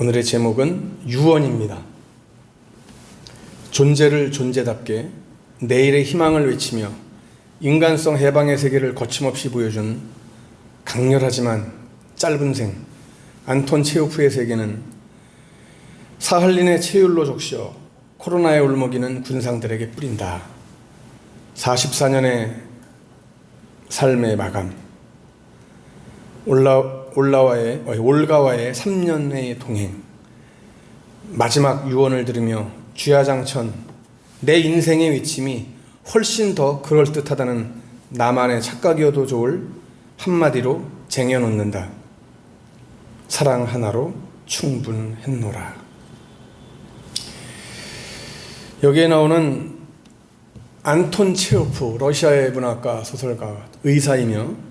오늘의 제목은 유언입니다. 존재를 존재답게 내일의 희망을 외치며 인간성 해방의 세계를 거침없이 보여준 강렬하지만 짧은 생 안톤 체오프의 세계는 사할린의 체율로 적셔 코로나의 울먹이는 군상들에게 뿌린다. 44년의 삶의 마감. 올라 올라와의 어, 올가와의 3년의 동행. 마지막 유언을 들으며 주야장천 내 인생의 외침이 훨씬 더 그럴 듯하다는 나만의 착각이어도 좋을 한마디로 쟁여놓는다. 사랑 하나로 충분했노라. 여기에 나오는 안톤 체오프 러시아의 문학가 소설가 의사이며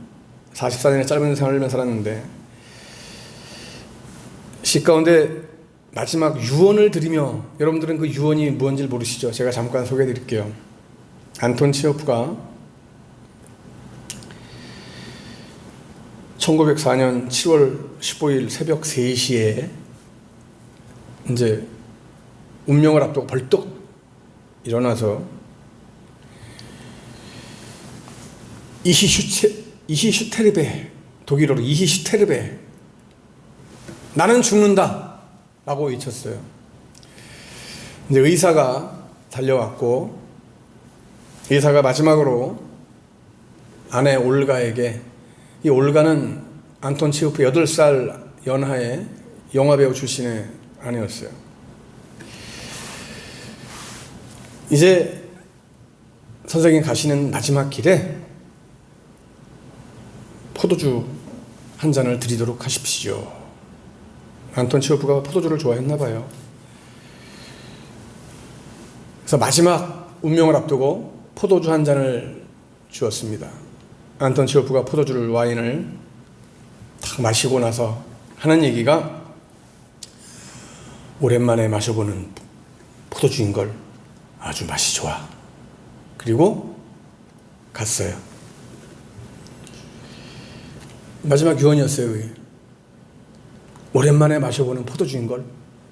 44년의 짧은 생활을 살았는데 시 가운데 마지막 유언을 드리며 여러분들은 그 유언이 무언지 모르시죠? 제가 잠깐 소개해 드릴게요. 안톤 체오프가 1904년 7월 15일 새벽 3시에 이제 운명을 앞두고 벌떡 일어나서 이히슈체 이히슈테르베 독일어로 이히슈테르베 나는 죽는다 라고 외쳤어요. 이제 의사가 달려왔고 의사가 마지막으로 아내 올가에게 이 올가는 안톤 치우프 8살 연하의 영화배우 출신의 아내였어요. 이제 선생님 가시는 마지막 길에 포도주 한 잔을 드리도록 하십시오. 안톤 치오프가 포도주를 좋아했나 봐요. 그래서 마지막 운명을 앞두고 포도주 한 잔을 주었습니다. 안톤 치오프가 포도주를 와인을 딱 마시고 나서 하는 얘기가 오랜만에 마셔보는 포도주인 걸 아주 맛이 좋아. 그리고 갔어요. 마지막 유언이었어요. 그게. 오랜만에 마셔보는 포도주인 걸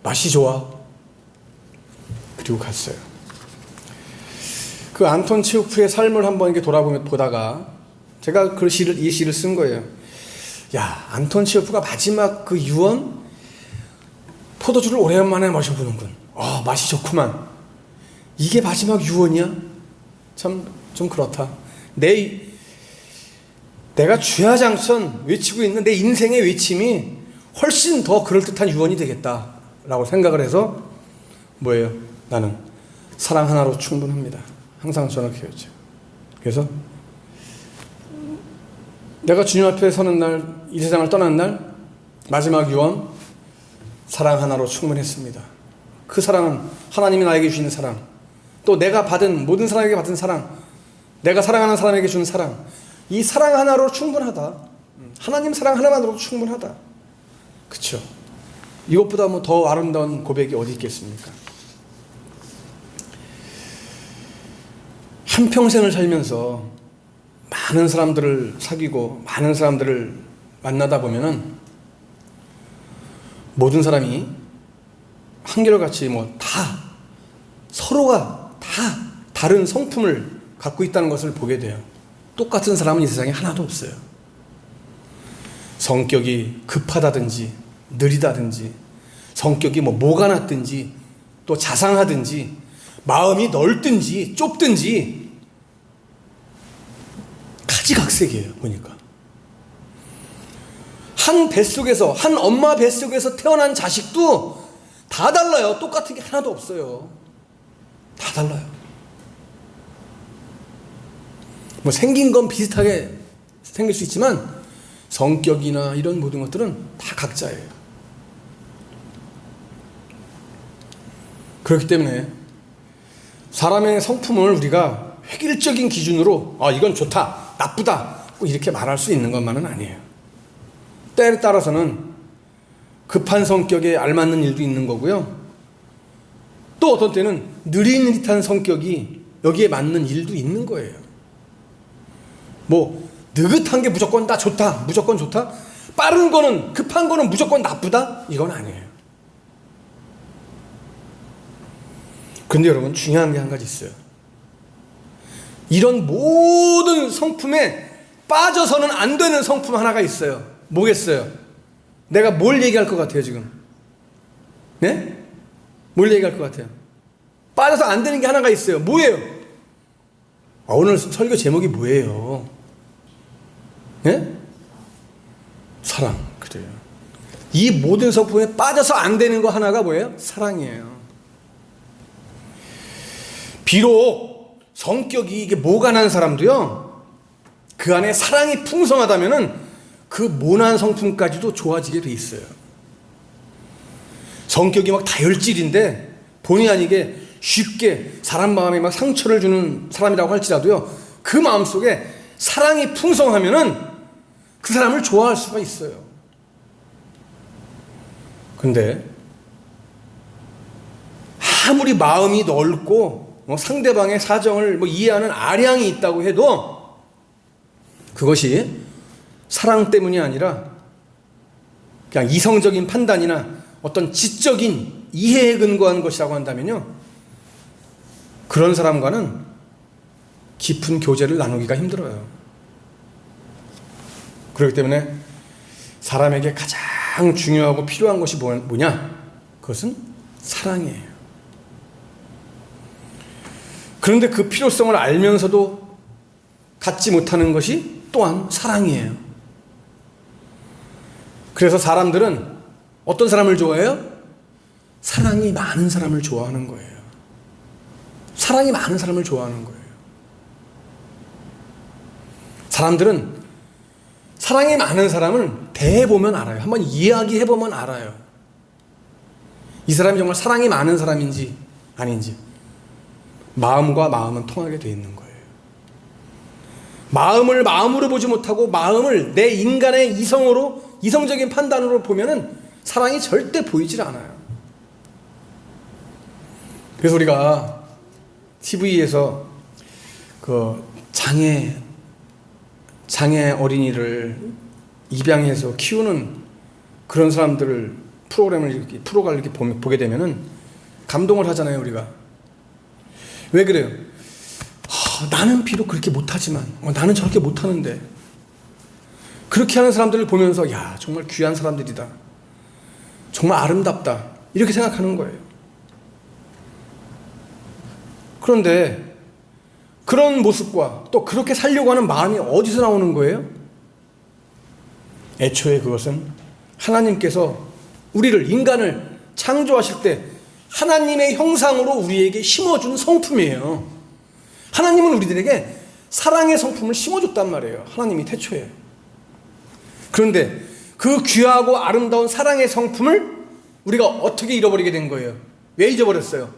맛이 좋아. 그리고 갔어요. 그 안톤 체우프의 삶을 한번 이렇게 돌아보다가 제가 그 시를 이 시를 쓴 거예요. 야 안톤 체우프가 마지막 그 유언 포도주를 오랜만에 마셔보는군. 아 맛이 좋구만. 이게 마지막 유언이야? 참 좀 그렇다. 내 내가 주야장천 외치고 있는 내 인생의 외침이 훨씬 더 그럴듯한 유언이 되겠다라고 생각을 해서 뭐예요? 나는 사랑 하나로 충분합니다. 항상 저렇게였죠. 그래서 내가 주님 앞에 서는 날, 이 세상을 떠난 날 마지막 유언 사랑 하나로 충분했습니다. 그 사랑은 하나님이 나에게 주시는 사랑, 또 내가 받은 모든 사람에게 받은 사랑, 내가 사랑하는 사람에게 주는 사랑, 이 사랑 하나로 충분하다. 하나님 사랑 하나만으로도 충분하다. 그쵸? 이것보다 뭐 더 아름다운 고백이 어디 있겠습니까? 한 평생을 살면서 많은 사람들을 사귀고 많은 사람들을 만나다 보면은 모든 사람이 한결같이 뭐 다 서로가 다 다른 성품을 갖고 있다는 것을 보게 돼요. 똑같은 사람은 이 세상에 하나도 없어요. 성격이 급하다든지 느리다든지 성격이 뭐 뭐가 났든지 또 자상하든지 마음이 넓든지 좁든지 가지각색이에요 보니까. 한 뱃속에서 한 엄마 뱃속에서 태어난 자식도 다 달라요. 똑같은 게 하나도 없어요. 다 달라요 뭐 생긴 건 비슷하게 생길 수 있지만 성격이나 이런 모든 것들은 다 각자예요. 그렇기 때문에 사람의 성품을 우리가 획일적인 기준으로 아 이건 좋다 나쁘다 이렇게 말할 수 있는 것만은 아니에요. 때에 따라서는 급한 성격에 알맞는 일도 있는 거고요. 또 어떤 때는 느릿느릿한 성격이 여기에 맞는 일도 있는 거예요. 뭐 느긋한 게 무조건 다 좋다, 무조건 좋다. 빠른 거는 급한 거는 무조건 나쁘다. 이건 아니에요. 근데 여러분 중요한 게 한 가지 있어요. 이런 모든 성품에 빠져서는 안 되는 성품 하나가 있어요. 뭐겠어요? 내가 뭘 얘기할 것 같아요, 지금? 네? 뭘 얘기할 것 같아요? 빠져서 안 되는 게 하나가 있어요. 뭐예요? 아, 오늘 설교 제목이 뭐예요? 네? 사랑. 그래요. 이 모든 성품에 빠져서 안 되는 거 하나가 뭐예요? 사랑이에요. 비록 성격이 이게 모간한 사람도요, 그 안에 사랑이 풍성하다면은 그 모난 성품까지도 좋아지게 돼 있어요. 성격이 막 다혈질인데 본의 아니게 쉽게 사람 마음에 막 상처를 주는 사람이라고 할지라도요, 그 마음 속에 사랑이 풍성하면은 그 사람을 좋아할 수가 있어요. 근데 아무리 마음이 넓고 뭐 상대방의 사정을 뭐 이해하는 아량이 있다고 해도 그것이 사랑 때문이 아니라 그냥 이성적인 판단이나 어떤 지적인 이해에 근거한 것이라고 한다면요. 그런 사람과는 깊은 교제를 나누기가 힘들어요. 그렇기 때문에 사람에게 가장 중요하고 필요한 것이 뭐- 뭐냐? 그것은 사랑이에요. 그런데 그 필요성을 알면서도 갖지 못하는 것이 또한 사랑이에요. 그래서 사람들은 어떤 사람을 좋아해요? 사랑이 많은 사람을 좋아하는 거예요. 사랑이 많은 사람을 좋아하는 거예요. 사람들은 사랑이 많은 사람을 대해보면 알아요. 한번 이야기해보면 알아요. 이 사람이 정말 사랑이 많은 사람인지 아닌지. 마음과 마음은 통하게 돼 있는 거예요. 마음을 마음으로 보지 못하고 마음을 내 인간의 이성으로 이성적인 판단으로 보면은 사랑이 절대 보이질 않아요. 그래서 우리가 TV에서 그 장애 장애 어린이를 입양해서 키우는 그런 사람들을 프로그램을 이렇게 프로가 이렇게 보게 되면은 감동을 하잖아요 우리가. 왜 그래요? 하, 나는 비록 그렇게 못하지만 어, 나는 저렇게 못하는데. 그렇게 하는 사람들을 보면서 야 정말 귀한 사람들이다. 정말 아름답다. 이렇게 생각하는 거예요. 그런데 그런 모습과 또 그렇게 살려고 하는 마음이 어디서 나오는 거예요? 애초에 그것은 하나님께서 우리를 인간을 창조하실 때 하나님의 형상으로 우리에게 심어준 성품이에요. 하나님은 우리들에게 사랑의 성품을 심어줬단 말이에요. 하나님이 태초에. 그런데 그 귀하고 아름다운 사랑의 성품을 우리가 어떻게 잃어버리게 된 거예요? 왜 잊어버렸어요?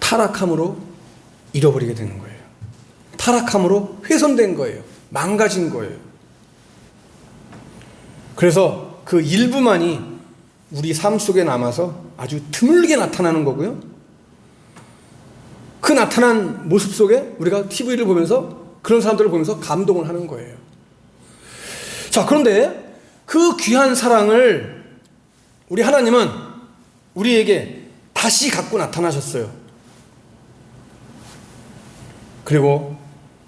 타락함으로 잃어버리게 되는 거예요. 타락함으로 훼손된 거예요. 망가진 거예요. 그래서 그 일부만이 우리 삶 속에 남아서 아주 드물게 나타나는 거고요. 그 나타난 모습 속에 우리가 TV를 보면서 그런 사람들을 보면서 감동을 하는 거예요. 자, 그런데 그 귀한 사랑을 우리 하나님은 우리에게 다시 갖고 나타나셨어요. 그리고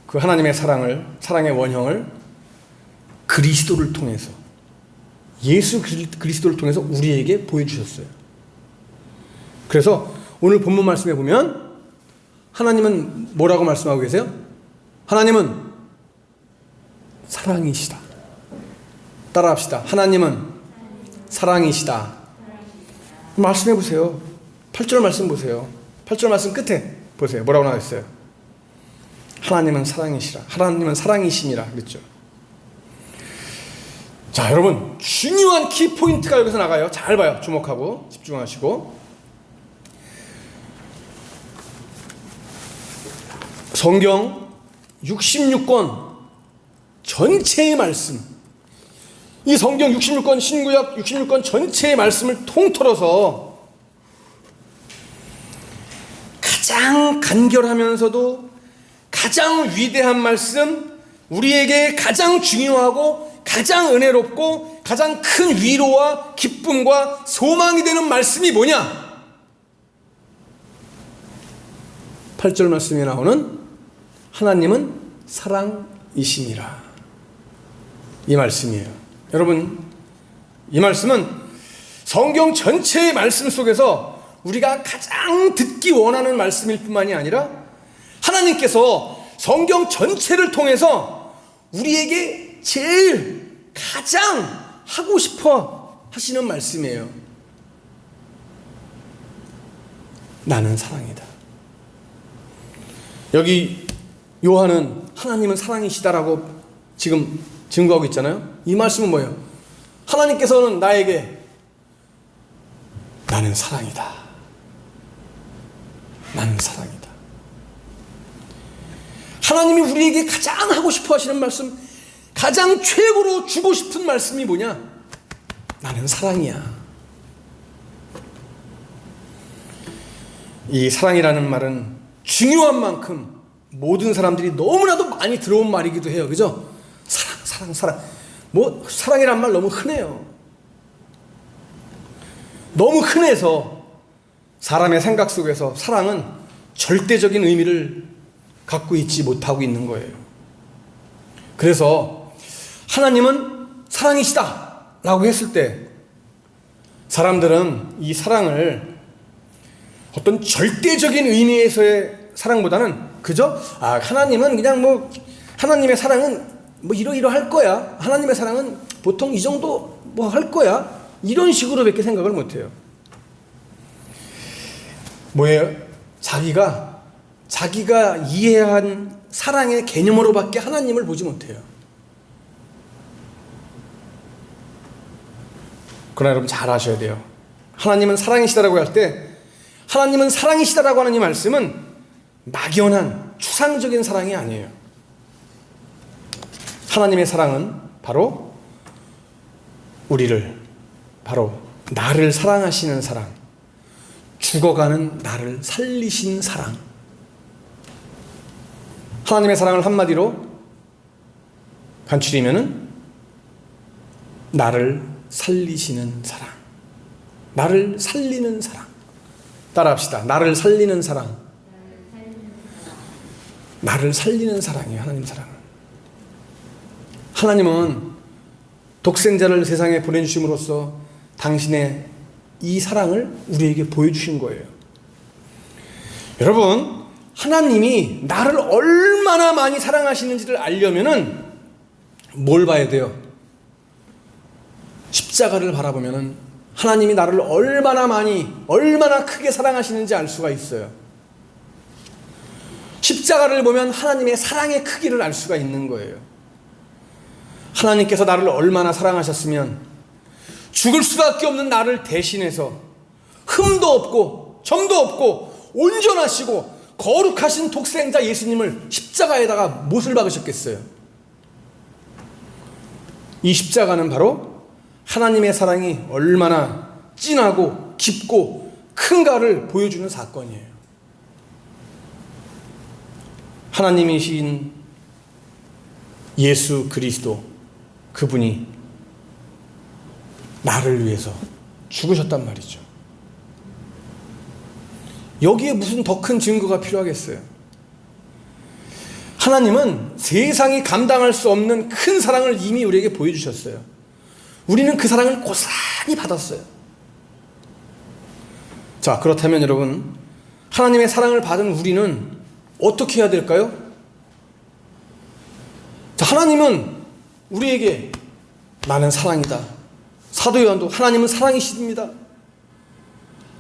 그 하나님의 사랑을, 사랑의 원형을 그리스도를 통해서 예수 그리- 그리스도를 통해서 우리에게 보여주셨어요. 그래서 오늘 본문 말씀에 보면 하나님은 뭐라고 말씀하고 계세요? 하나님은 사랑이시다. 따라합시다. 하나님은 사랑이시다. 말씀해 보세요. 8절 말씀 보세요. 8절 말씀 끝에 보세요. 뭐라고 나와 있어요? 하나님은 사랑이시라. 하나님은 사랑이심이라 그랬죠. 자, 여러분 중요한 키 포인트가 여기서 나가요. 잘 봐요. 주목하고 집중하시고. 성경 66권 전체의 말씀. 이 성경 66권 신구약 66권 전체의 말씀을 통틀어서 가장 간결하면서도 가장 위대한 말씀, 우리에게 가장 중요하고 가장 은혜롭고 가장 큰 위로와 기쁨과 소망이 되는 말씀이 뭐냐? 8절 말씀에 나오는 하나님은 사랑이심이라. 이 말씀이에요. 여러분, 이 말씀은 성경 전체의 말씀 속에서 우리가 가장 듣기 원하는 말씀일 뿐만이 아니라 하나님께서 성경 전체를 통해서 우리에게 제일 가장 하고 싶어 하시는 말씀이에요. 나는 사랑이다. 여기 요한은 하나님은 사랑이시다라고 지금 증거하고 있잖아요. 이 말씀은 뭐예요? 하나님께서는 나에게 나는 사랑이다. 나는 사랑이다. 하나님이 우리에게 가장 하고 싶어 하시는 말씀, 가장 최고로 주고 싶은 말씀이 뭐냐? 나는 사랑이야. 이 사랑이라는 말은 중요한 만큼 모든 사람들이 너무나도 많이 들어온 말이기도 해요. 그죠? 사랑, 사랑, 사랑. 뭐, 사랑이란 말 너무 흔해요. 너무 흔해서 사람의 생각 속에서 사랑은 절대적인 의미를 갖고 있지 못하고 있는 거예요. 그래서 하나님은 사랑이시다 라고 했을 때 사람들은 이 사랑을 어떤 절대적인 의미에서의 사랑보다는 그저 아 하나님은 그냥 뭐 하나님의 사랑은 뭐 이러이러할 거야 하나님의 사랑은 보통 이 정도 뭐 할 거야 이런 식으로밖에 생각을 못해요. 뭐예요? 자기가 자기가 이해한 사랑의 개념으로밖에 하나님을 보지 못해요. 그러나 여러분 잘 아셔야 돼요. 하나님은 사랑이시다라고 할 때 하나님은 사랑이시다라고 하는 이 말씀은 막연한 추상적인 사랑이 아니에요. 하나님의 사랑은 바로 우리를 바로 나를 사랑하시는 사랑, 죽어가는 나를 살리신 사랑. 하나님의 사랑을 한마디로 간추리면은 나를 살리시는 사랑. 나를 살리는 사랑. 따라합시다. 나를 살리는 사랑. 나를 살리는 사랑이에요. 하나님 사랑은. 하나님은 독생자를 세상에 보내주심으로써 당신의 이 사랑을 우리에게 보여주신 거예요. 여러분, 하나님이 나를 얼마나 많이 사랑하시는지를 알려면은 뭘 봐야 돼요? 십자가를 바라보면은 하나님이 나를 얼마나 많이, 얼마나 크게 사랑하시는지 알 수가 있어요. 십자가를 보면 하나님의 사랑의 크기를 알 수가 있는 거예요. 하나님께서 나를 얼마나 사랑하셨으면 죽을 수밖에 없는 나를 대신해서 흠도 없고 점도 없고 온전하시고 거룩하신 독생자 예수님을 십자가에다가 못을 박으셨겠어요. 이 십자가는 바로 하나님의 사랑이 얼마나 진하고 깊고 큰가를 보여주는 사건이에요. 하나님이신 예수 그리스도 그분이 나를 위해서 죽으셨단 말이죠. 여기에 무슨 더 큰 증거가 필요하겠어요? 하나님은 세상이 감당할 수 없는 큰 사랑을 이미 우리에게 보여주셨어요. 우리는 그 사랑을 고스란히 받았어요. 자, 그렇다면 여러분, 하나님의 사랑을 받은 우리는 어떻게 해야 될까요? 자, 하나님은 우리에게 나는 사랑이다. 사도 요한도 하나님은 사랑이십니다.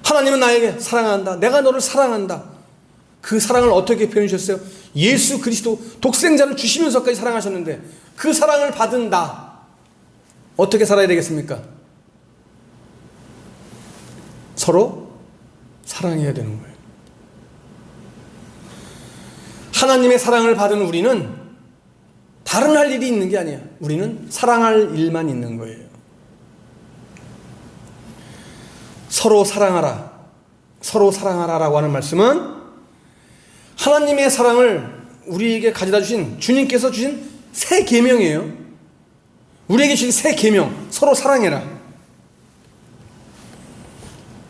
하나님은 나에게 사랑한다. 내가 너를 사랑한다. 그 사랑을 어떻게 표현해 주셨어요? 예수 그리스도 독생자를 주시면서까지 사랑하셨는데 그 사랑을 받은 나 어떻게 살아야 되겠습니까? 서로 사랑해야 되는 거예요. 하나님의 사랑을 받은 우리는 다른 할 일이 있는 게 아니야. 우리는 사랑할 일만 있는 거예요. 서로 사랑하라. 서로 사랑하라라고 하는 말씀은 하나님의 사랑을 우리에게 가져다 주신 주님께서 주신 새 계명이에요. 우리에게 주신 새 계명. 서로 사랑해라.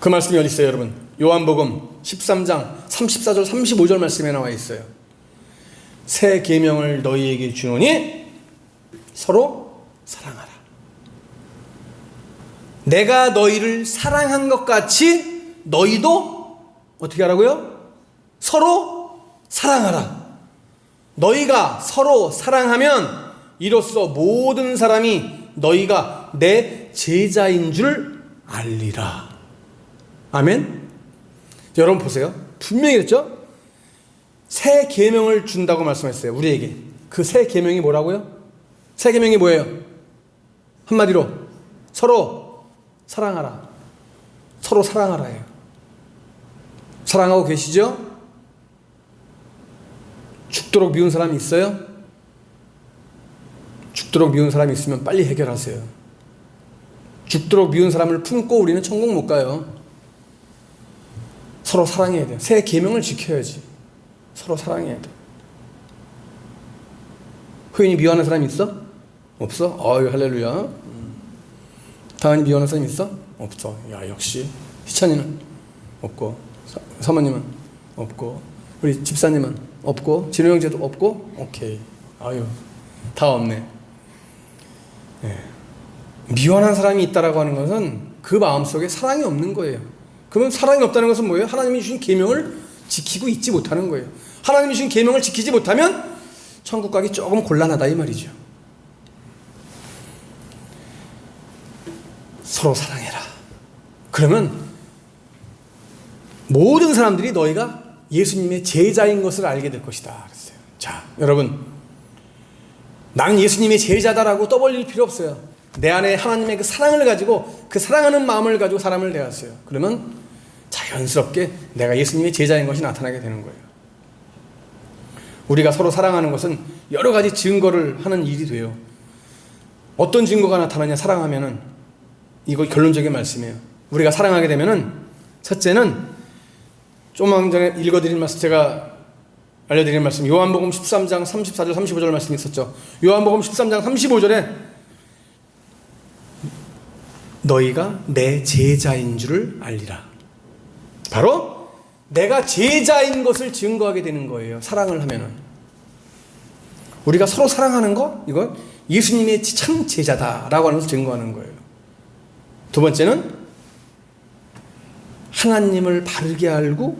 그 말씀이 어디 있어요, 여러분? 요한복음 13장 34절 35절 말씀에 나와 있어요. 새 계명을 너희에게 주노니 서로 사랑하라. 내가 너희를 사랑한 것 같이 너희도 어떻게 하라고요? 서로 사랑하라. 너희가 서로 사랑하면 이로써 모든 사람이 너희가 내 제자인 줄 알리라. 아멘. 여러분 보세요. 분명히 그랬죠? 새 계명을 준다고 말씀했어요. 우리에게. 그 새 계명이 뭐라고요? 새 계명이 뭐예요? 한마디로 서로 사랑하라. 서로 사랑하라예요. 사랑하고 계시죠? 죽도록 미운 사람이 있어요? 죽도록 미운 사람이 있으면 빨리 해결하세요. 죽도록 미운 사람을 품고 우리는 천국 못 가요. 서로 사랑해야 돼요. 새 계명을 지켜야지. 서로 사랑해야 돼. 후인이 미워하는 사람 있어? 없어? 어유 할렐루야. 음. 다은이 미워하는 사람 있어? 없어. 야 역시 희찬이는 없고 사, 사모님은 없고 우리 집사님은 없고 진호 형제도 없고 오케이. 아유 다 없네. 네. 미워하는 사람이 있다라고 하는 것은 그 마음 속에 사랑이 없는 거예요. 그러면 사랑이 없다는 것은 뭐예요? 하나님이 주신 계명을 지키고 있지 못하는 거예요. 하나님이 주신 계명을 지키지 못하면 천국 가기 조금 곤란하다 이 말이죠. 서로 사랑해라. 그러면 모든 사람들이 너희가 예수님의 제자인 것을 알게 될 것이다. 그랬어요. 자, 여러분. 나는 예수님의 제자다라고 떠벌릴 필요 없어요. 내 안에 하나님의 그 사랑을 가지고 그 사랑하는 마음을 가지고 사람을 대하세요. 그러면 자연스럽게 내가 예수님의 제자인 것이 나타나게 되는 거예요. 우리가 서로 사랑하는 것은 여러 가지 증거를 하는 일이 돼요. 어떤 증거가 나타나냐 사랑하면은 이거 결론적인 말씀이에요. 우리가 사랑하게 되면은 첫째는 조금 전에 읽어드린 말씀 제가 알려드린 말씀 요한복음 13장 34절 35절 말씀 있었죠. 요한복음 13장 35절에 너희가 내 제자인 줄을 알리라. 바로 내가 제자인 것을 증거하게 되는 거예요. 사랑을 하면은. 우리가 서로 사랑하는 거, 이건 예수님의 참 제자다라고 하는 것을 증거하는 거예요. 두 번째는 하나님을 바르게 알고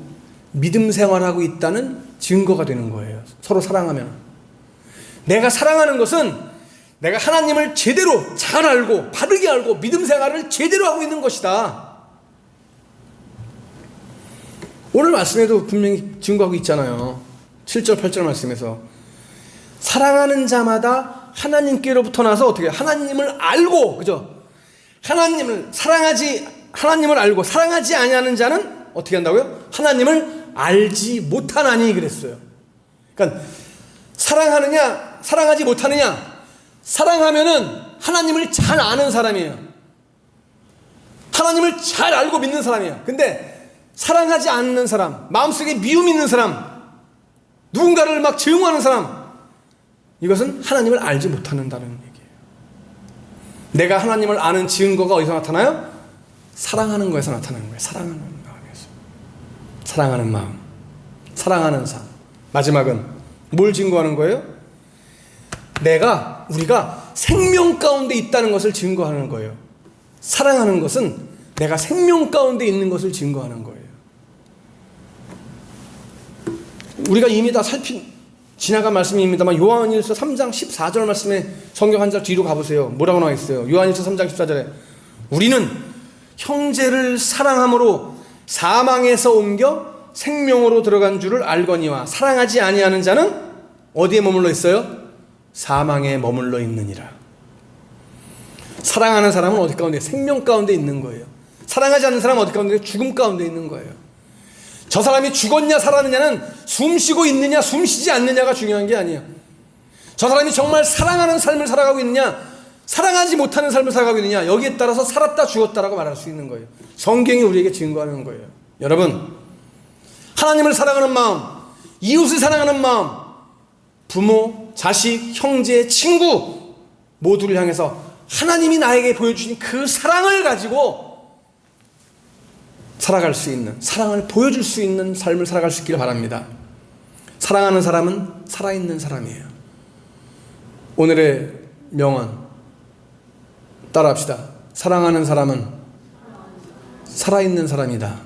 믿음 생활하고 있다는 증거가 되는 거예요. 서로 사랑하면. 내가 사랑하는 것은 내가 하나님을 제대로 잘 알고 바르게 알고 믿음 생활을 제대로 하고 있는 것이다. 오늘 말씀에도 분명히 증거하고 있잖아요. 7절, 8절 말씀에서. 사랑하는 자마다 하나님께로부터 나서 어떻게 하나님을 알고, 그죠? 하나님을 사랑하지, 하나님을 알고 사랑하지 아니하는 자는 어떻게 한다고요? 하나님을 알지 못하나니 그랬어요. 그러니까 사랑하느냐, 사랑하지 못하느냐, 사랑하면은 하나님을 잘 아는 사람이에요. 하나님을 잘 알고 믿는 사람이에요. 근데 사랑하지 않는 사람, 마음속에 미움 있는 사람, 누군가를 막 증오하는 사람, 이것은 하나님을 알지 못하는다는 얘기예요. 내가 하나님을 아는 증거가 어디서 나타나요? 사랑하는 거에서 나타나는 거예요. 사랑하는 마음에서. 사랑하는 마음. 사랑하는 삶. 마지막은 뭘 증거하는 거예요? 내가, 우리가 생명 가운데 있다는 것을 증거하는 거예요. 사랑하는 것은 내가 생명 가운데 있는 것을 증거하는 거예요. 우리가 이미 다 살핀 지나간 말씀입니다만 요한일서 3장 14절 말씀에 성경 한 절 뒤로 가보세요. 뭐라고 나와 있어요? 요한일서 3장 14절에 우리는 형제를 사랑함으로 사망에서 옮겨 생명으로 들어간 줄을 알거니와 사랑하지 아니하는 자는 어디에 머물러 있어요? 사망에 머물러 있느니라. 사랑하는 사람은 어디 가운데 생명 가운데 있는 거예요. 사랑하지 않는 사람은 어디 가운데 죽음 가운데 있는 거예요. 저 사람이 죽었냐 살았느냐는 숨 쉬고 있느냐 숨 쉬지 않느냐가 중요한 게 아니에요. 저 사람이 정말 사랑하는 삶을 살아가고 있느냐 사랑하지 못하는 삶을 살아가고 있느냐 여기에 따라서 살았다 죽었다라고 말할 수 있는 거예요. 성경이 우리에게 증거하는 거예요. 여러분 하나님을 사랑하는 마음 이웃을 사랑하는 마음 부모, 자식, 형제, 친구 모두를 향해서 하나님이 나에게 보여주신 그 사랑을 가지고 살아갈 수 있는 사랑을 보여줄 수 있는 삶을 살아갈 수 있기를 바랍니다. 사랑하는 사람은 살아있는 사람이에요. 오늘의 명언 따라합시다. 사랑하는 사람은 살아있는 사람이다.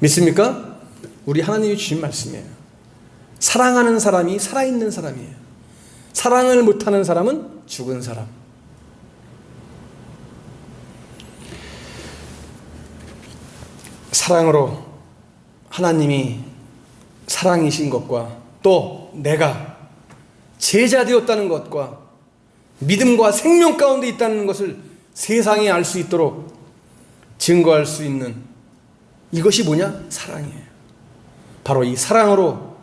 믿습니까? 우리 하나님이 주신 말씀이에요. 사랑하는 사람이 살아있는 사람이에요. 사랑을 못하는 사람은 죽은 사람. 사랑으로 하나님이 사랑이신 것과 또 내가 제자 되었다는 것과 믿음과 생명 가운데 있다는 것을 세상이 알수 있도록 증거할 수 있는 이것이 뭐냐? 사랑이에요. 바로 이 사랑으로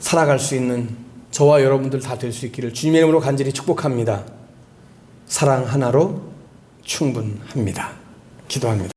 살아갈 수 있는 저와 여러분들 다 될 수 있기를 주님의 이름으로 간절히 축복합니다. 사랑 하나로 충분합니다. 기도합니다.